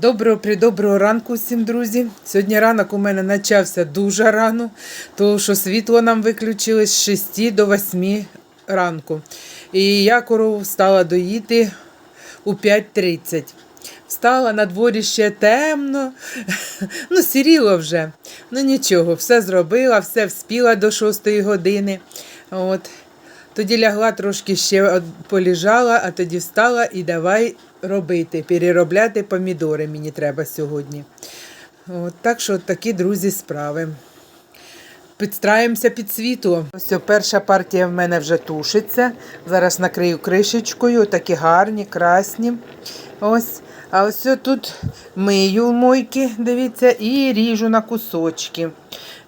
Доброго придоброго ранку всім, друзі. Сьогодні ранок у мене почався дуже рано, тому що світло нам виключили з 6 до 8 ранку. І я корову стала доїти у 5.30. Встала на дворі ще темно, ну, сіріло вже. Ну нічого, все зробила, все вспіла до 6 години. От. Тоді лягла трошки ще поліжала, а тоді встала і давай робити, переробляти помідори мені треба сьогодні. От, так що такі, друзі, справи. Підстраємося під світло. Ось перша партія в мене вже тушиться. Зараз накрию кришечкою, такі гарні, красні. Ось. А ось тут мию в мойки, дивіться, і ріжу на кусочки.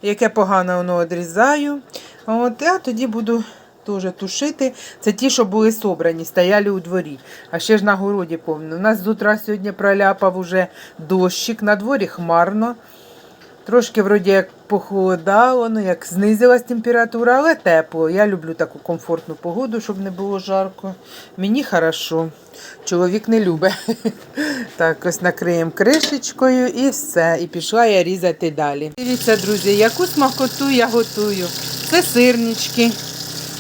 Яке погано воно відрізаю. От, а тоді буду теж тушити. Це ті, що були собрані, стояли у дворі. А ще ж на городі повно. У нас з утра сьогодні проляпав уже дощик, на дворі хмарно. Трошки вроді як похолодало, ну як знизилась температура, але тепло. Я люблю таку комфортну погоду, щоб не було жарко. Мені хорошо. Чоловік не любить. Так, ось накриємо кришечкою і все. І пішла я різати далі. Дивіться, друзі, яку смакоту я готую. Це сирнички.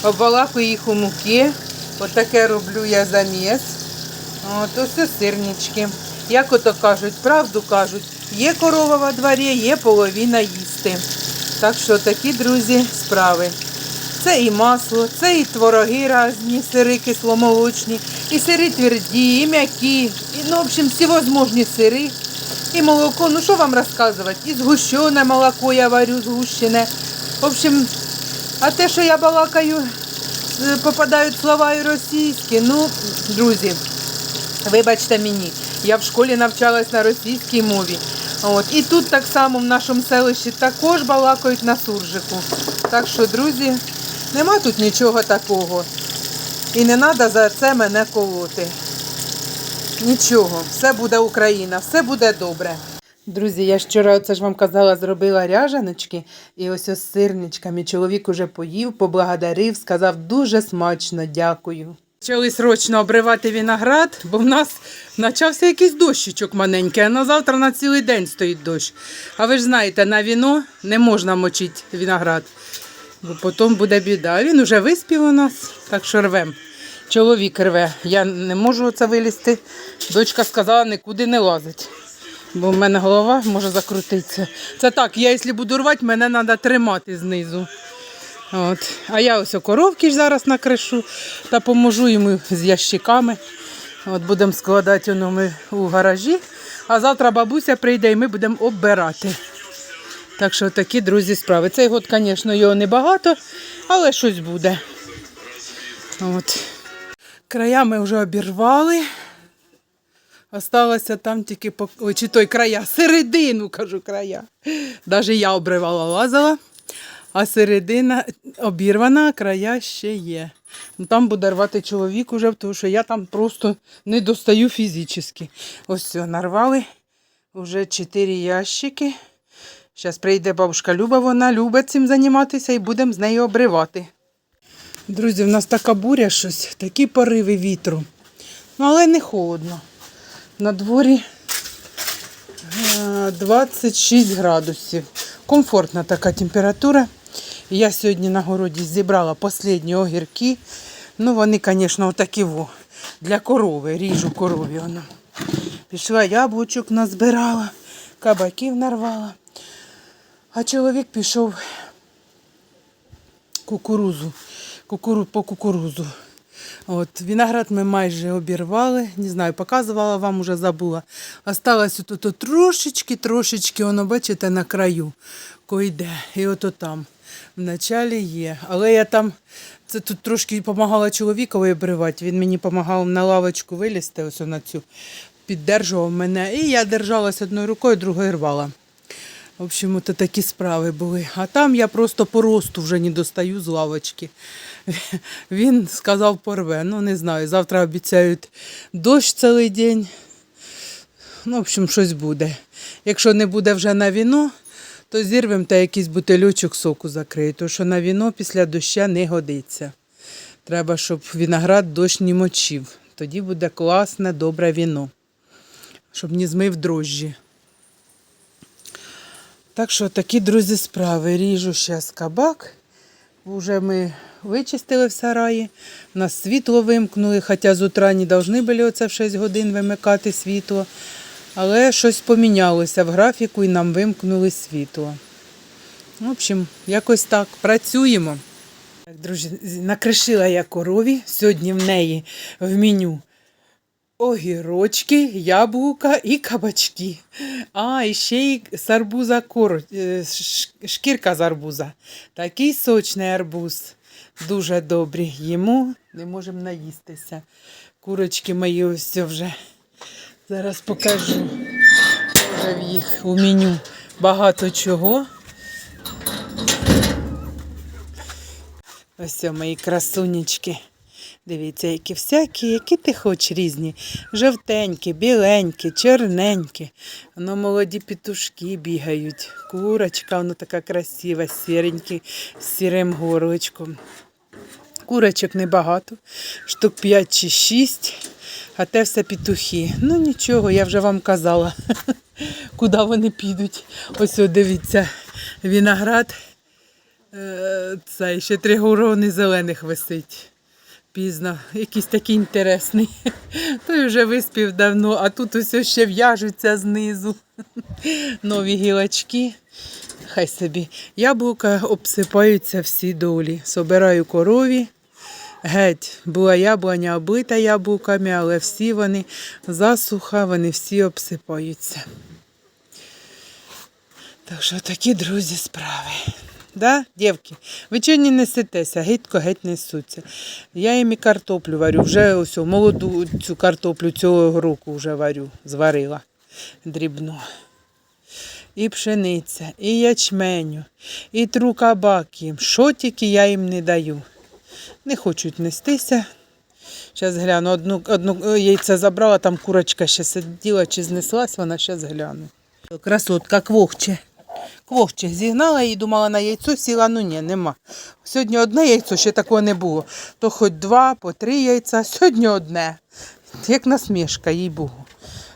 Обвалакую їх у муки. Отаке роблю я заміс. От ось сирнички. Як ото кажуть, правду кажуть, є корова во дворі, є половина їсти. Так що такі, друзі, справи. Це і масло, це і твороги різні, сири кисломолочні, і сири тверді, і м'які, і, ну, в общем, всевозможні сири. І молоко, ну що вам розказувати? І згущене молоко я варю, згущене. В общем, а те, що я балакаю, е, попадають слова і російські. Ну, друзі, вибачте мені, я в школі навчалась на російській мові. От. І тут так само в нашому селищі також балакають на суржику. Так що, друзі, нема тут нічого такого. І не треба за це мене колоти. Нічого, все буде Україна, все буде добре. Друзі, я вчора, це ж вам казала, зробила ряжаночки і ось ось сирничками. Чоловік уже поїв, поблагодарив, сказав дуже смачно, дякую. Почали срочно обривати виноград, бо в нас почався якийсь дощичок маленький, а на завтра на цілий день стоїть дощ. А ви ж знаєте, на віно не можна мочити виноград, бо потім буде біда. Він уже виспів у нас, так що рвем. Чоловік рве. Я не можу це вилізти. Дочка сказала, нікуди не лазить. Бо в мене голова може закрутитися. Це так, я якщо буду рвати, мене треба тримати знизу. От. А я ось коровки ж зараз накришу та поможу йому з ящиками. От будемо складати воно ми у гаражі. А завтра бабуся прийде і ми будемо оббирати. Так що такі, друзі, справи. Цей год, звісно, його небагато, але щось буде. От. Края ми вже обірвали. Осталося там тільки по... Чи той края, середину, кажу, края. Навіть я обривала, лазала, а середина обірвана, края ще є. Ну, там буде рвати чоловік уже, тому що я там просто не достаю фізично. Ось все, нарвали вже чотири ящики. Зараз прийде бабушка Люба, вона любить цим займатися і будемо з нею обривати. Друзі, в нас така буря щось, такі пориви вітру. Ну, але не холодно. На дворі е, 26 градусів. Комфортна така температура. Я сьогодні на городі зібрала останні огірки. Ну, вони, звісно, отакі во, для корови, ріжу корові. Воно. Пішла яблучок назбирала, кабаків нарвала. А чоловік пішов кукурузу, кукуру, по кукурузу. От, виноград ми майже обірвали, не знаю, показувала вам, уже забула. Осталось тут трошечки, трошечки, воно, бачите, на краю койде. І ото там в началі є. Але я там це тут трошки допомагала чоловікові обривати. Він мені допомагав на лавочку вилізти, ось на цю, піддержував мене. І я держалась одною рукою, другою рвала. В общем, то такі справи були. А там я просто по росту вже не достаю з лавочки. Він сказав порве. Ну, не знаю. Завтра обіцяють дощ цілий день. Ну, в общем, щось буде. Якщо не буде вже на віно, то зірвемо та якийсь бутильочок соку закриє, тому що на віно після доща не годиться. Треба, щоб виноград дощ не мочив. Тоді буде класне, добре віно. щоб не змив дрожжі. Так що такі, друзі, справи. Ріжу зараз кабак. Уже ми вичистили в сараї. Нас світло вимкнули, хоча з утра не повинні були оце в 6 годин вимикати світло. Але щось помінялося в графіку і нам вимкнули світло. В общем, якось так. Працюємо. Друзі, накришила я корові. Сьогодні в неї в меню огірочки, яблука і кабачки. А, і ще й з арбуза кор... е, шкірка з арбуза. Такий сочний арбуз. Дуже добрий. Їмо не можемо наїстися. Курочки мої ось вже. Зараз покажу. Вже в їх у меню багато чого. Ось мої красунечки. Дивіться, які всякі, які ти хочеш різні. Жовтенькі, біленькі, чорненькі. Воно молоді петушки бігають. Курочка, воно така красива, сіренькі, з сірим горличком. Курочок небагато, штук 5 чи 6, а те все петухи. Ну нічого, я вже вам казала, куди вони підуть. Ось о, дивіться, виноград. Е, Це ще три горони зелених висить. Пізно, якийсь такий інтересний. Той вже виспів давно, а тут ось ще в'яжуться знизу. Нові гілочки. Хай собі. Яблука обсипаються всі долі. Собираю корові. Геть, була яблуня облита яблуками, але всі вони засуха, вони всі обсипаються. Так що такі, друзі, справи. Да, дівки, ви чого не несетеся, гидко геть несуться. Я їм і картоплю варю, вже ось молоду цю картоплю цього року вже варю, зварила дрібну. І пшениця, і ячменю, і тру кабак їм. Що тільки я їм не даю. Не хочуть нестися. Зараз гляну, одну, одну яйце забрала, там курочка ще сиділа чи знеслась, вона зараз гляну. Красотка квохче. Квохче зігнала і думала на яйцо, сіла, ну ні, нема. Сьогодні одне яйцо, ще такого не було. То хоч два, по три яйця, сьогодні одне. Як насмішка, їй Богу.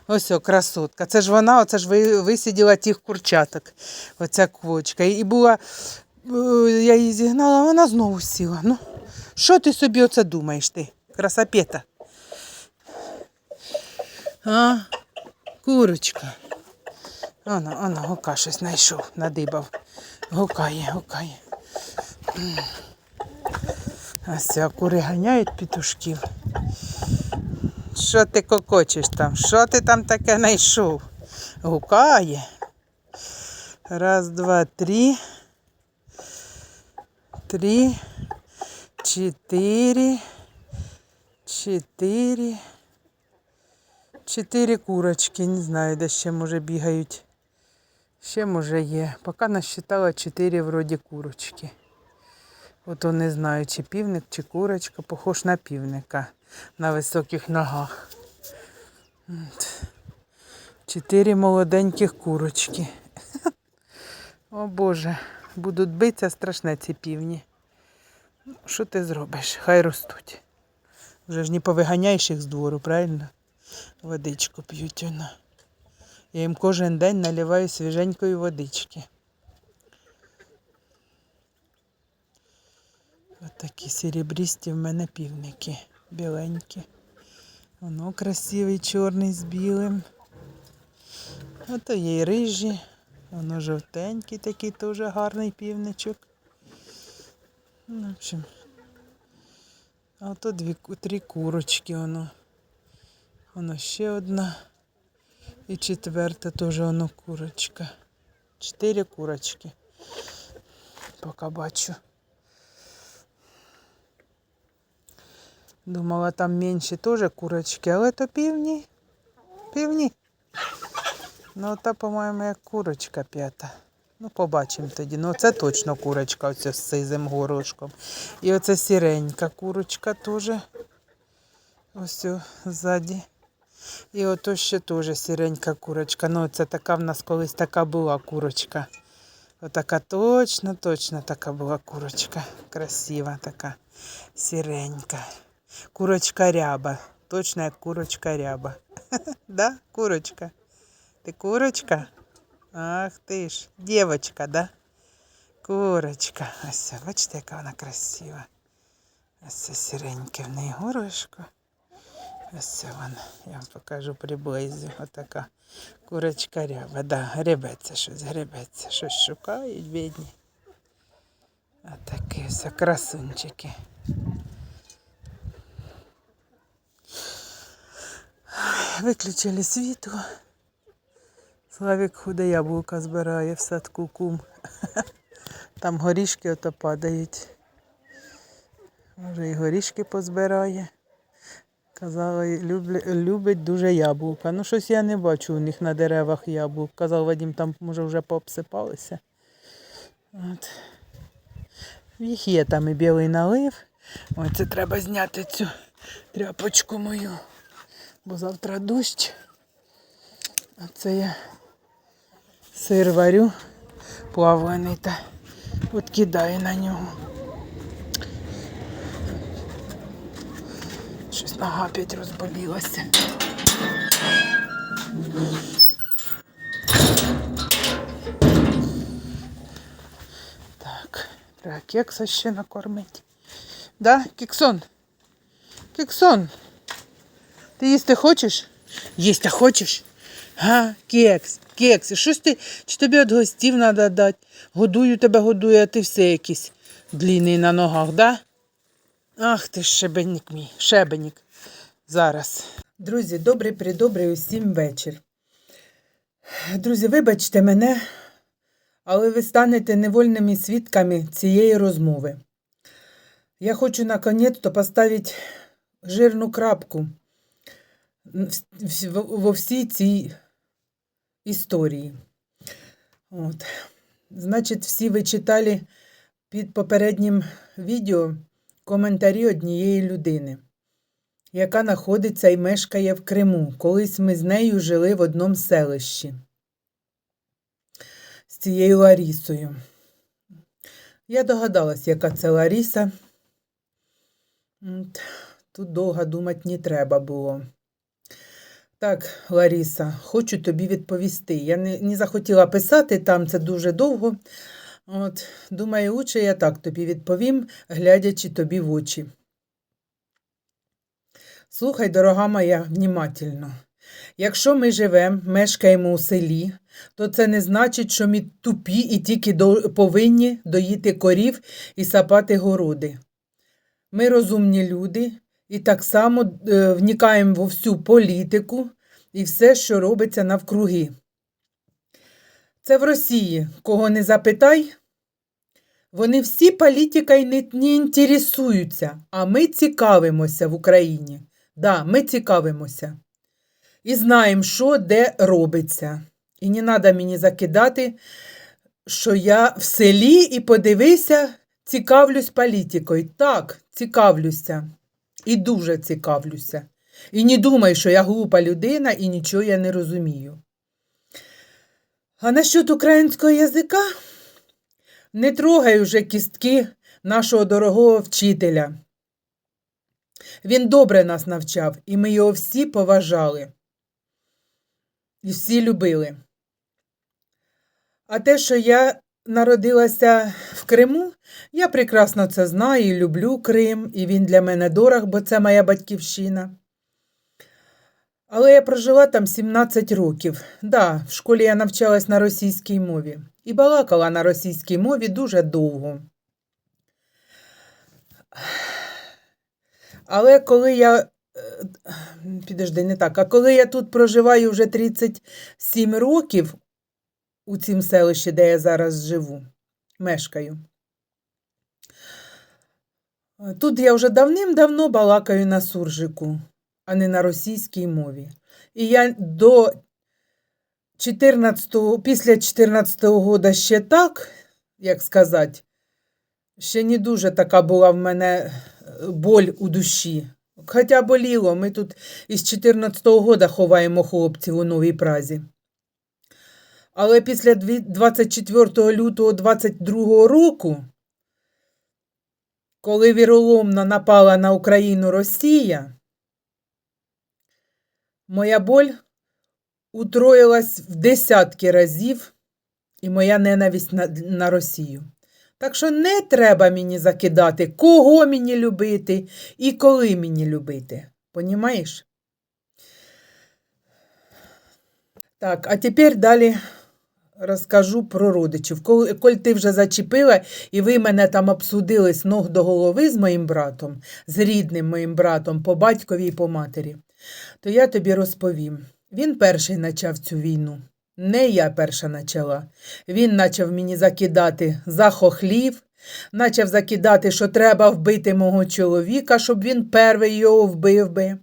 Ось о, красотка. Це ж вона, оце ж ви- висиділа тих курчаток. Оця квочка. І була, е, я її зігнала, вона знову сіла. Ну, що ти собі оце думаєш ти? Красапета. А, курочка. Ано, ано, гука щось знайшов, надибав. Гукає, гукає. А ся кури ганяють петушків. Що ти кокочеш там? Що ти там таке знайшов? Гукає. Раз, два, три. Три. Чотири. Чотири. Чотири курочки, не знаю, де ще може бігають. Ще може є. Поки насчитала чотири вроді курочки. Ото не знаю, чи півник, чи курочка, похож на півника на високих ногах. Чотири молоденьких курочки. О Боже, будуть битися страшне ці півні. Ну, Що ти зробиш? Хай ростуть. Вже ж не повиганяєш їх з двору, правильно? Водичку п'ють вона. Я їм кожен день наливаю свіженької водички. Ось такі серебрісті в мене півники, біленькі. Воно красивий, чорний з білим. Ото є й рижі. Воно жовтенький такий теж гарний півничок. Ну, в общем. А ото дві три курочки воно. Воно ще одна. І четверта теж воно курочка. Чотири курочки. Поки бачу. Думала, там менші теж курочки, але то півні. Півні. Ну, та, по-моєму, як курочка п'ята. Ну, побачимо тоді. Ну, це точно курочка оця з сизим горошком. І оце сіренька курочка теж. Ось ззаді. І ото ще теж сіренька курочка. Ну, це така в нас колись така була курочка. Отака точно, точно така була курочка. Красива така, сіренька. Курочка ряба. точно як курочка ряба. Да, курочка? Ти курочка? Ах ти ж, дівочка, да? Курочка. Ось, бачите, яка вона красива. Ось це сіреньке в неї горошко. Ось це вона. Я вам покажу приблизу. Отака курочка ряба. Да, гребеться щось, гребеться. Щось шукають, бідні. А такі все красунчики. Виключили світло. Славік худе яблука збирає в садку кум. Там горішки ото падають. Може і горішки позбирає. Казала, люблять, любить дуже яблука. Ну, щось я не бачу у них на деревах яблук. Казав Вадим, там може вже пообсипалися. От. Їх є там і білий налив. Ой, це треба зняти цю тряпочку мою. Бо завтра дощ. А це я сир варю плавлений та от кидаю на нього. Щось нога опять розболілася. Так, треба кекса ще накормити. Да, кексон? Кексон. Ти їсти хочеш? Їсти хочеш? Га, кекс, кекс. Щось ти, чи тобі від гостів треба дати? Годую тебе, годую, а ти все якийсь длінний на ногах, да? Ах ти ж шебенік мій, шебенік. Зараз. Друзі, добрий придобрий усім вечір. Друзі, вибачте мене, але ви станете невольними свідками цієї розмови. Я хочу наконець-то поставити жирну крапку во всій цій історії. От. Значить, всі ви читали під попереднім відео коментарі однієї людини, яка знаходиться і мешкає в Криму. Колись ми з нею жили в одному селищі з цією Ларісою. Я догадалась, яка це Ларіса. Тут довго думати не треба було. Так, Ларіса, хочу тобі відповісти. Я не, не захотіла писати там, це дуже довго. От, думаю, лучше я так тобі відповім, глядячи тобі в очі. Слухай, дорога моя, внімательно. Якщо ми живемо, мешкаємо у селі, то це не значить, що ми тупі і тільки повинні доїти корів і сапати городи. Ми розумні люди і так само е, вникаємо во всю політику і все, що робиться навкруги. Це в Росії, кого не запитай, вони всі політикою не, не інтересуються, а ми цікавимося в Україні. Да, ми цікавимося. І знаємо, що де робиться. І не треба мені закидати, що я в селі і подивися, цікавлюсь політикою. Так, цікавлюся. І дуже цікавлюся. І не думай, що я глупа людина і нічого я не розумію. А насчет українського язика не трогай уже кістки нашого дорогого вчителя. Він добре нас навчав, і ми його всі поважали. І всі любили. А те, що я народилася в Криму, я прекрасно це знаю і люблю Крим, і він для мене дорог, бо це моя батьківщина. Але я прожила там 17 років. Да, в школі я навчалась на російській мові і балакала на російській мові дуже довго. Але коли я. е, Підожди, не так. А коли я тут проживаю вже 37 років у цім селищі, де я зараз живу, мешкаю. Тут я вже давним-давно балакаю на суржику, а не на російській мові. І я до 14, після 14-го года ще так, як сказати, ще не дуже така була в мене е, боль у душі. Хоча боліло, ми тут із 14-го года ховаємо хлопців у Новій Празі. Але після 24 лютого 22 року, коли віроломно напала на Україну Росія, моя боль утроїлась в десятки разів і моя ненависть на, на Росію. Так що не треба мені закидати, кого мені любити і коли мені любити. Понімаєш? Так, а тепер далі розкажу про родичів. Коли, коли ти вже зачепила, і ви мене там обсудили з ног до голови з моїм братом, з рідним моїм братом по батькові і по матері, то я тобі розповім. Він перший почав цю війну. Не я перша почала. Він почав мені закидати за хохлів, почав закидати, що треба вбити мого чоловіка, щоб він перший його вбив би.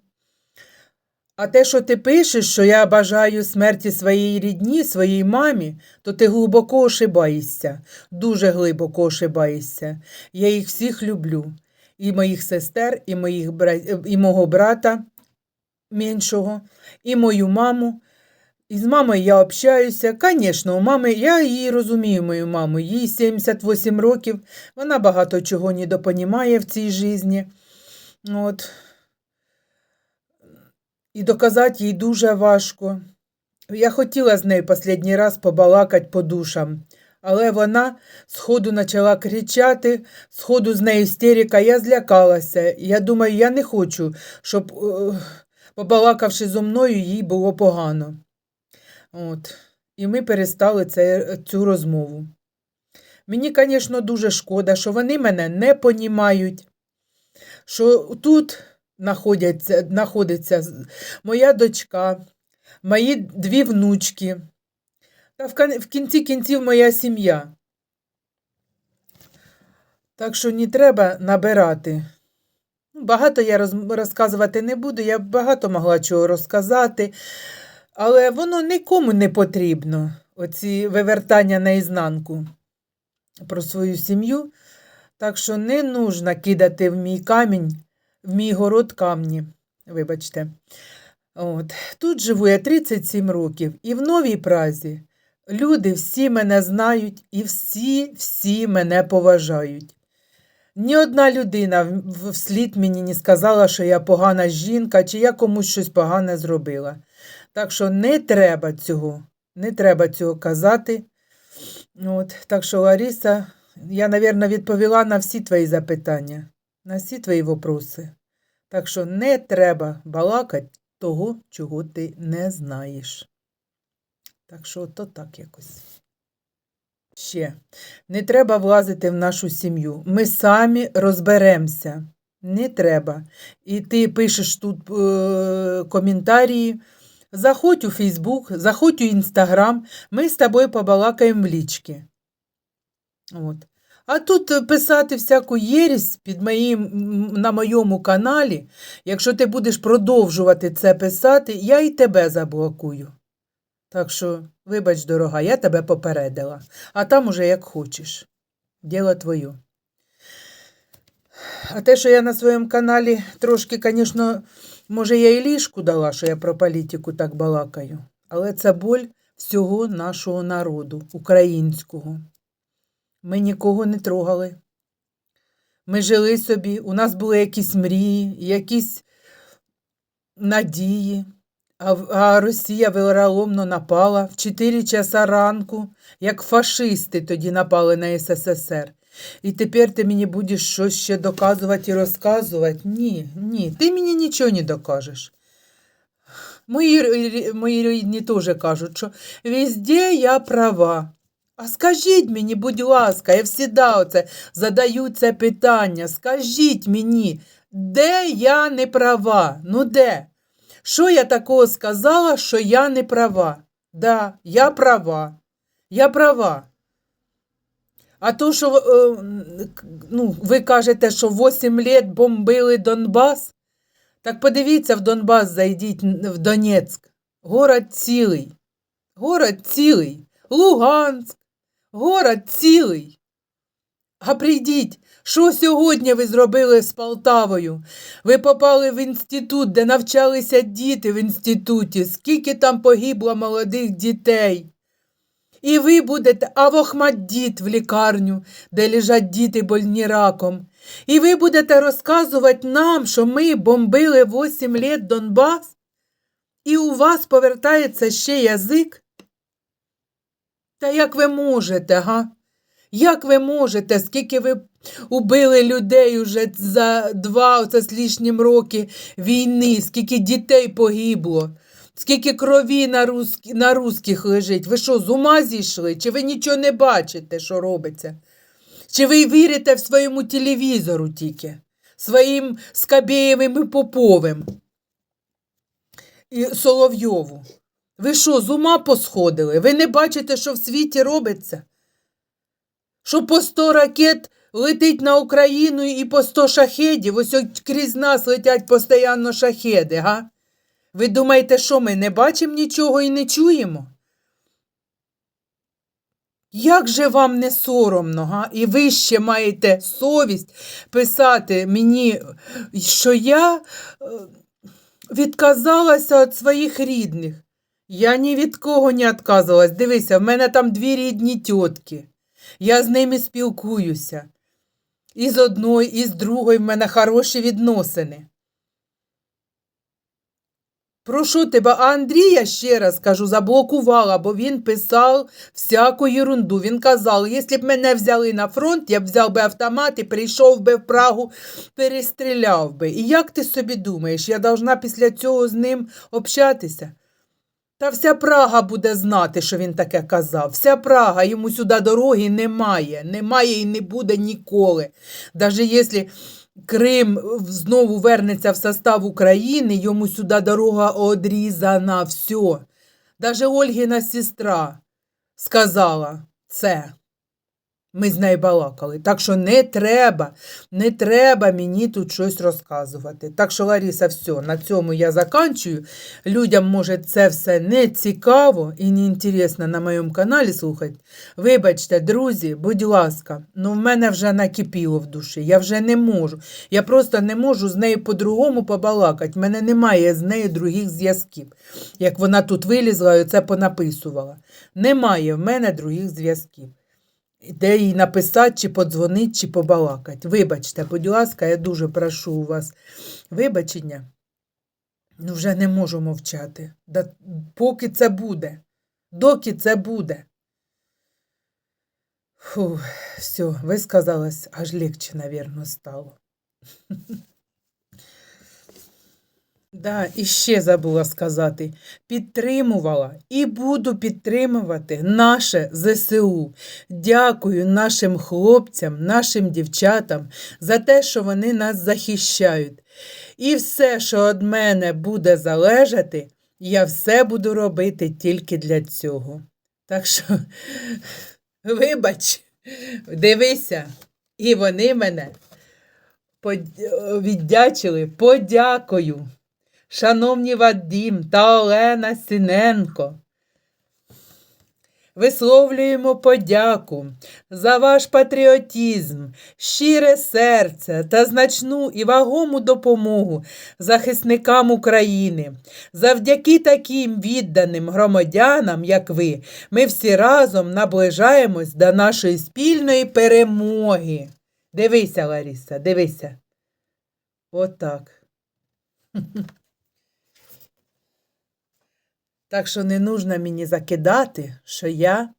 А те, що ти пишеш, що я бажаю смерті своїй рідні, своїй мамі, то ти глибоко ошибаєшся, дуже глибоко ошибаєшся. Я їх всіх люблю. І моїх сестер, і, моїх і мого брата меншого, і мою маму. І з мамою я общаюся. Звісно, у мами, я її розумію, мою маму. Їй 78 років, вона багато чого недопонімає в цій житті. От. І доказати їй дуже важко. Я хотіла з нею останній раз побалакати по душам, але вона сходу почала кричати, сходу з нею істерика, я злякалася. Я думаю, я не хочу, щоб, е, побалакавши зо мною, їй було погано. От. І ми перестали це, цю розмову. Мені, звісно, дуже шкода, що вони мене не понімають, що тут знаходиться моя дочка, мої дві внучки, та в кінці кінців моя сім'я. Так що не треба набирати. Ну, Багато я роз- розказувати не буду, я багато могла чого розказати, але воно нікому не потрібно, оці вивертання наізнанку про свою сім'ю. Так що не нужно кидати в мій камінь, в мій город камні. Вибачте. От. Тут живу я 37 років, і в новій празі люди всі мене знають і всі, всі мене поважають. Ні одна людина вслід мені не сказала, що я погана жінка, чи я комусь щось погане зробила. Так що не треба цього, не треба цього казати. От, так що, Лариса, я, мабуть, відповіла на всі твої запитання, на всі твої вопроси. Так що не треба балакати того, чого ти не знаєш. Так що то так якось. Ще не треба влазити в нашу сім'ю. Ми самі розберемося. Не треба. І ти пишеш тут е- коментарі. Заходь у Фейсбук, заходь у Інстаграм, ми з тобою побалакаємо в лічки. От. А тут писати всяку єрість під моїм, на моєму каналі, якщо ти будеш продовжувати це писати, я і тебе заблокую. Так що, вибач, дорога, я тебе попередила, а там уже як хочеш. Діло твоє. А те, що я на своєму каналі трошки, звісно, може, я і ліжку дала, що я про політику так балакаю, але це боль всього нашого народу, українського. Ми нікого не трогали. Ми жили собі, у нас були якісь мрії, якісь надії. А, Росія велероломно напала в 4 часа ранку, як фашисти тоді напали на СССР. І тепер ти мені будеш щось ще доказувати і розказувати? Ні, ні, ти мені нічого не докажеш. Мої, мої рідні теж кажуть, що везде я права. А скажіть мені, будь ласка, я всіда оце задаю це питання. Скажіть мені, де я не права? Ну де? Що я такого сказала, що я не права? Да, я права. Я права. А то, що е, ну, ви кажете, що 8 літ бомбили Донбас, так подивіться в Донбас, зайдіть в Донецьк. Город цілий. Город цілий. Луганськ. Город цілий. А прийдіть, що сьогодні ви зробили з Полтавою? Ви попали в інститут, де навчалися діти в інституті. Скільки там погибло молодих дітей? І ви будете, а в в лікарню, де лежать діти больні раком. І ви будете розказувати нам, що ми бомбили 8 літ Донбас? І у вас повертається ще язик? Та як ви можете, га? Як ви можете, скільки ви убили людей уже за два оце з лишнім роки війни, скільки дітей погибло, скільки крові на, русськ... на русських лежить? Ви що, з ума зійшли? Чи ви нічого не бачите, що робиться? Чи ви вірите в своєму телевізору тільки? Своїм Скабєєвим і Поповим і Соловйову? Ви що, з ума посходили? Ви не бачите, що в світі робиться? Що по 100 ракет летить на Україну і по 100 шахедів, ось крізь нас летять постійно шахеди, га? Ви думаєте, що ми не бачимо нічого і не чуємо? Як же вам не соромно, га? І ви ще маєте совість писати мені, що я е, відказалася від своїх рідних. Я ні від кого не відказувалась. Дивися, в мене там дві рідні тітки. Я з ними спілкуюся. І з одної, і з другої в мене хороші відносини. Прошу тебе, а Андрія ще раз кажу, заблокувала, бо він писав всяку ерунду. Він казав, якщо б мене взяли на фронт, я б взяв би автомат і прийшов би в Прагу, перестріляв би. І як ти собі думаєш, я должна після цього з ним общатися? Та вся Прага буде знати, що він таке казав. Вся Прага, йому сюди дороги немає. Немає і не буде ніколи. Навіть якщо Крим знову вернеться в состав України, йому сюди дорога одрізана. Все. Навіть Ольгіна сестра сказала це. Ми з нею балакали. Так що не треба, не треба мені тут щось розказувати. Так що, Ларіса, все, на цьому я заканчую. Людям, може, це все не цікаво і не інтересно на моєму каналі слухати. Вибачте, друзі, будь ласка, ну в мене вже накипіло в душі. Я вже не можу. Я просто не можу з нею по-другому побалакати. В мене немає з нею других зв'язків. Як вона тут вилізла і це понаписувала. Немає в мене других зв'язків де їй написати, чи подзвонити, чи побалакати. Вибачте, будь ласка, я дуже прошу у вас вибачення. Ну, вже не можу мовчати. Да, поки це буде, доки це буде. Фу, все, висказалась, аж легче, навірно, стало. Да, і ще забула сказати, підтримувала і буду підтримувати наше ЗСУ. Дякую нашим хлопцям, нашим дівчатам за те, що вони нас захищають. І все, що від мене буде залежати, я все буду робити тільки для цього. Так що, вибач, дивися, і вони мене віддячили, подякую. Шановні Вадім та Олена Синенко, висловлюємо подяку за ваш патріотизм, щире серце та значну і вагому допомогу захисникам України. Завдяки таким відданим громадянам, як ви, ми всі разом наближаємось до нашої спільної перемоги. Дивися, Лариса, дивися. Отак. Так що не нужно мені закидати, що я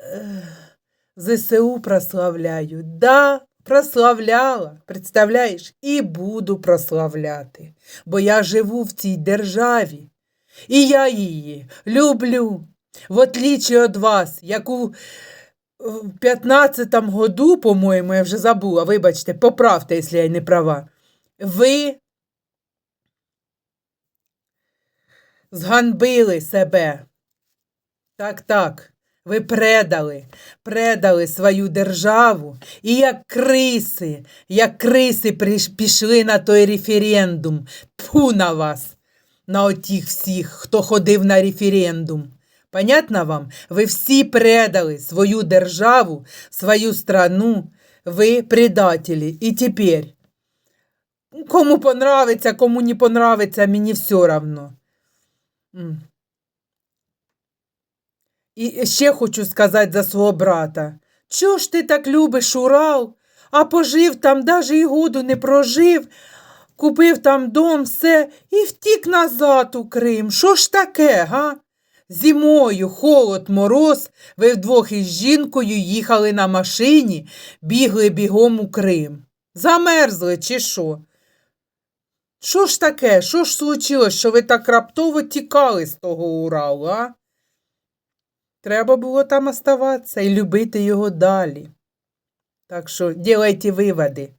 е, ЗСУ прославляю. Да, прославляла, представляєш, і буду прославляти, бо я живу в цій державі. І я її люблю, в отличие від вас, яку в 15-му году, по-моєму, я вже забула, вибачте, поправте, якщо я не права. Ви зганбили себе. Так, так, ви предали, предали свою державу і як криси, як криси пішли на той референдум. Тьфу на вас, на отіх всіх, хто ходив на референдум. Понятно вам? Ви всі предали свою державу, свою страну, ви предателі. І тепер, кому понравиться, кому не понравиться, мені все равно. І ще хочу сказати за свого брата. Чого ж ти так любиш Урал, а пожив там даже і году не прожив, купив там дом, все і втік назад у Крим. Що ж таке, га? Зимою, холод, мороз, ви вдвох із жінкою їхали на машині, бігли бігом у Крим. Замерзли чи що? Що ж таке? Що ж случилось, що ви так раптово тікали з того Уралу, а? Треба було там оставатися і любити його далі. Так що делайте виводи,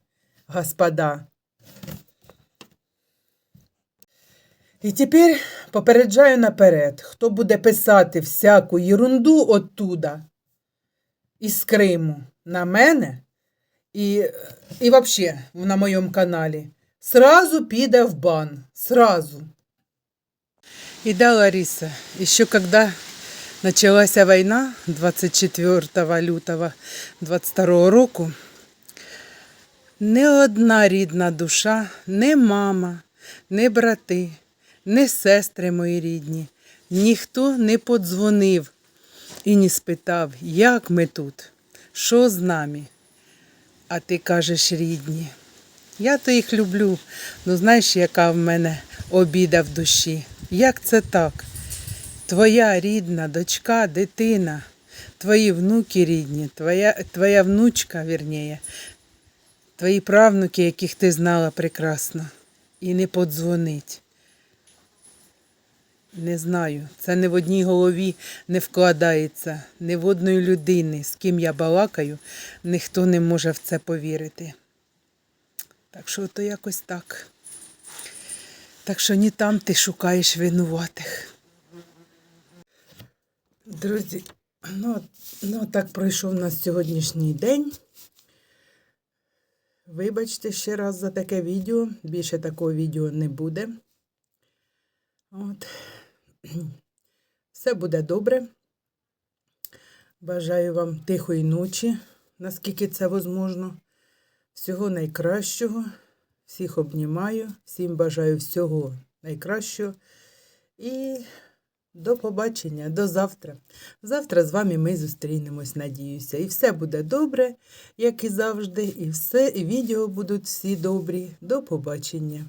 господа. І тепер попереджаю наперед, хто буде писати всяку єрунду оттуда, із Криму, на мене і, і вообще на моєму каналі, сразу піде в бан. Сразу. И да, Лариса, еще когда началась война 24 лютого 22 року, не одна рідна душа, не мама, не брати, не сестри мої рідні, ніхто не подзвонив і не спитав, як ми тут, що з нами. А ти кажеш рідні. Я то їх люблю. Ну знаєш, яка в мене обіда в душі. Як це так? Твоя рідна дочка, дитина, твої внуки рідні, твоя, твоя внучка, вірніє, твої правнуки, яких ти знала прекрасно, і не подзвонить. Не знаю, це не в одній голові не вкладається, не в одної людини, з ким я балакаю, ніхто не може в це повірити. Так що то якось так. Так що не там ти шукаєш винуватих. Друзі, ну, ну так пройшов у нас сьогоднішній день. Вибачте ще раз за таке відео. Більше такого відео не буде. От. Все буде добре. Бажаю вам тихої ночі, наскільки це можливо. Всього найкращого. Всіх обнімаю, всім бажаю всього найкращого. І до побачення, до завтра. Завтра з вами ми зустрінемось, надіюся. І все буде добре, як і завжди. І все, і відео будуть всі добрі. До побачення.